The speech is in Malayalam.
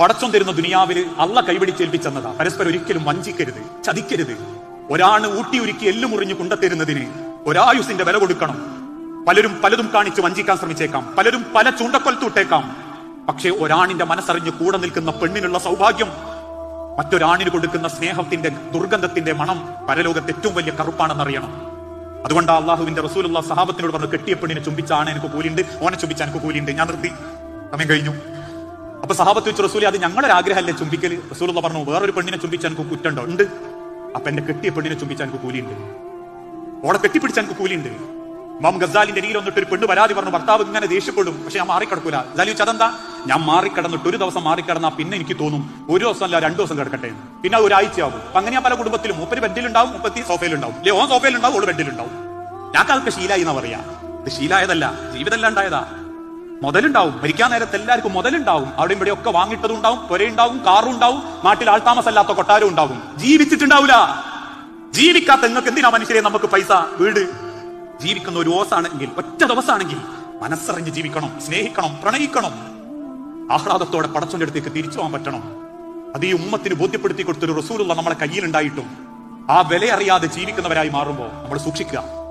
പടച്ചോൻ തരുന്ന ദുനിയാവിൽ അല്ല കൈപിടിച്ചേൽപ്പിച്ചെന്നതാ പരസ്പരം ഒരിക്കലും വഞ്ചിക്കരുത് ചതിക്കരുത്. ഒരാണ് ഊട്ടി ഒരുക്കി എല്ലു മുറിഞ്ഞു കൊണ്ടത്തരുന്നതിന് ഒരായുസിന്റെ വില കൊടുക്കണം. പലരും പലതും കാണിച്ച് വഞ്ചിക്കാൻ ശ്രമിച്ചേക്കാം. പലരും പല ചൂണ്ടക്കൊലത്തൂട്ടേക്കാം. പക്ഷേ ഒരാണിന്റെ മനസ്സറിഞ്ഞ് കൂടെ നിൽക്കുന്ന പെണ്ണിനുള്ള സൗഭാഗ്യം മറ്റൊരാണിന് കൊടുക്കുന്ന സ്നേഹത്തിന്റെ ദുർഗന്ധത്തിന്റെ മണം പരലോകത്ത് ഏറ്റവും വലിയ കറുപ്പാണെന്നറിയണം. അതുകൊണ്ട് അള്ളാഹുവിന്റെ റസൂലുള്ള സഹാബത്തിനോട് പറഞ്ഞു കെട്ടിയ പെണ്ണിനെ ചുംബിച്ചാണ് എനിക്ക് കൂലിണ്ട് ഓനെ ചുംബിച്ച എനിക്ക് കൂലിണ്ട് ഞാൻ നിർത്തി. സമയം കഴിഞ്ഞു. അപ്പൊ സഹാബത്ത് വെച്ച് റസൂലി അത് ഞങ്ങളുടെ ആഗ്രഹമല്ലേ ചുംബിക്കൽ റസൂൽ പറഞ്ഞു വേറൊരു പെണ്ണിനെ ചുംബിച്ചാൽ എനിക്ക് കുറ്റുണ്ടോ ഉണ്ട്? അപ്പൊ എന്റെ കെട്ടിയ പെണ്ണിനെ ചുംബിച്ചാൽ എനിക്ക് കൂലിയുണ്ട്. ഓളെ കെട്ടിപ്പിടിച്ചാൽ എനിക്ക് കൂലിയുണ്ട്. മാം ഗസാലിന്റെ അരിയിൽ വന്നിട്ട് ഒരു പെണ്ണ് പരാതി പറഞ്ഞു ഭർത്താവ് ഇങ്ങനെ ദേഷ്യപ്പെടും പക്ഷെ ഞാൻ മാറിക്കിടക്കൂല. വെച്ചാൽ അതെന്താ? ഞാൻ മാറിക്കിടന്നിട്ട് ഒരു ദിവസം മാറിക്കിടന്നാ പിന്നെ എനിക്ക് തോന്നും ഒരു ദിവസം അല്ല രണ്ടു ദിവസം കിടക്കട്ടെ. പിന്നെ ഒരാഴ്ചയാവും. അപ്പൊ അങ്ങനെയാ പല കുടുംബത്തിലും മുപ്പര് ബെഡിലുണ്ടാവും മുപ്പത്തി സോഫയിലുണ്ടാവും. അല്ലെ ഓൻ സോഫയിലുണ്ടാവും ഓൾ ബെഡിലുണ്ടാവും. ഞാൻ കാലത്ത് ശീലായി എന്നാ പറയാ? ഇത് ശീലായതല്ല ജീവിതമല്ല ഉണ്ടായതാ. മുതലുണ്ടാവും. മരിക്കാൻ നേരത്ത് എല്ലാവർക്കും മുതലുണ്ടാവും. അവിടെ ഇവിടെ ഒക്കെ വാങ്ങിട്ടതും ഉണ്ടാവും പുരയുണ്ടാവും കാറും ഉണ്ടാവും നാട്ടിൽ ആൾത്താമസല്ലാത്ത കൊട്ടാരം ഉണ്ടാവും. ജീവിച്ചിട്ടുണ്ടാവില്ല ജീവിക്കാത്ത നിങ്ങൾക്ക് എന്തിനാ മനുഷ്യരെ നമുക്ക് പൈസ വീട്? ജീവിക്കുന്ന ഒരു ഓസാണെങ്കിൽ ഒറ്റ ദിവസമാണെങ്കിൽ മനസ്സറിഞ്ഞ് ജീവിക്കണം സ്നേഹിക്കണം പ്രണയിക്കണം. ആഹ്ലാദത്തോടെ പടച്ചോന്റെ അടുത്തേക്ക് തിരിച്ചു പോകാൻ പറ്റണം. അത് ഈ ഉമ്മത്തിന് ബോധ്യപ്പെടുത്തി കൊടുത്തൊരു റസൂലുള്ള നമ്മളെ കയ്യിലുണ്ടായിട്ടും ആ വില അറിയാതെ ജീവിക്കുന്നവരായി മാറുമ്പോൾ നമ്മൾ സൂക്ഷിക്കുക.